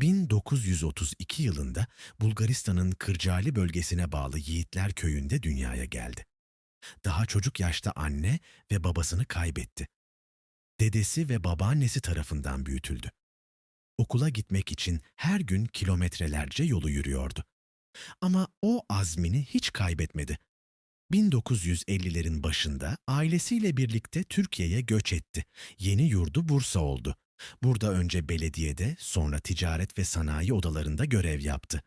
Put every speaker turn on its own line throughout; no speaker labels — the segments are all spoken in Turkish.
1932 yılında Bulgaristan'ın Kırcaali bölgesine bağlı Yiğitler köyünde dünyaya geldi. Daha çocuk yaşta anne ve babasını kaybetti. Dedesi ve babaannesi tarafından büyütüldü. Okula gitmek için her gün kilometrelerce yolu yürüyordu. Ama o azmini hiç kaybetmedi. 1950'lerin başında ailesiyle birlikte Türkiye'ye göç etti. Yeni yurdu Bursa oldu. Burada önce belediyede, sonra ticaret ve sanayi odalarında görev yaptı.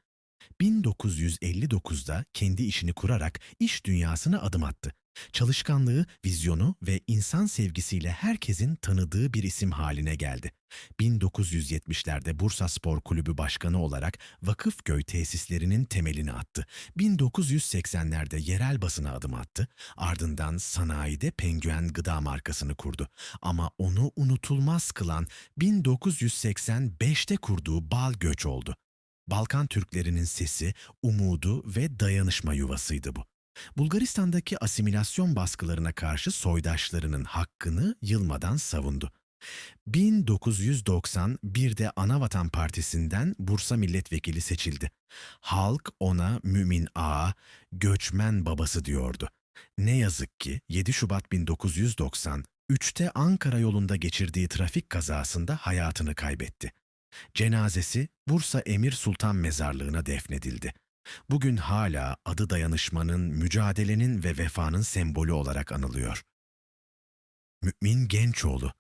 1959'da kendi işini kurarak iş dünyasına adım attı. Çalışkanlığı, vizyonu ve insan sevgisiyle herkesin tanıdığı bir isim haline geldi. 1970'lerde Bursa Spor Kulübü Başkanı olarak Vakıfköy tesislerinin temelini attı. 1980'lerde yerel basına adım attı. Ardından sanayide Penguen gıda markasını kurdu. Ama onu unutulmaz kılan 1985'te kurduğu Bal Göç oldu. Balkan Türklerinin sesi, umudu ve dayanışma yuvasıydı bu. Bulgaristan'daki asimilasyon baskılarına karşı soydaşlarının hakkını yılmadan savundu. 1991'de Anavatan Partisi'nden Bursa milletvekili seçildi. Halk ona mümin ağa, göçmen babası diyordu. Ne yazık ki 7 Şubat 1993'te Ankara yolunda geçirdiği trafik kazasında hayatını kaybetti. Cenazesi Bursa Emir Sultan Mezarlığı'na defnedildi. Bugün hala adı dayanışmanın, mücadelenin ve vefanın sembolü olarak anılıyor. Mümin Gençoğlu,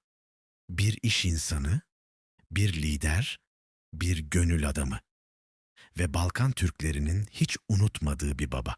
bir iş insanı, bir lider, bir gönül adamı ve Balkan Türklerinin hiç unutmadığı bir baba.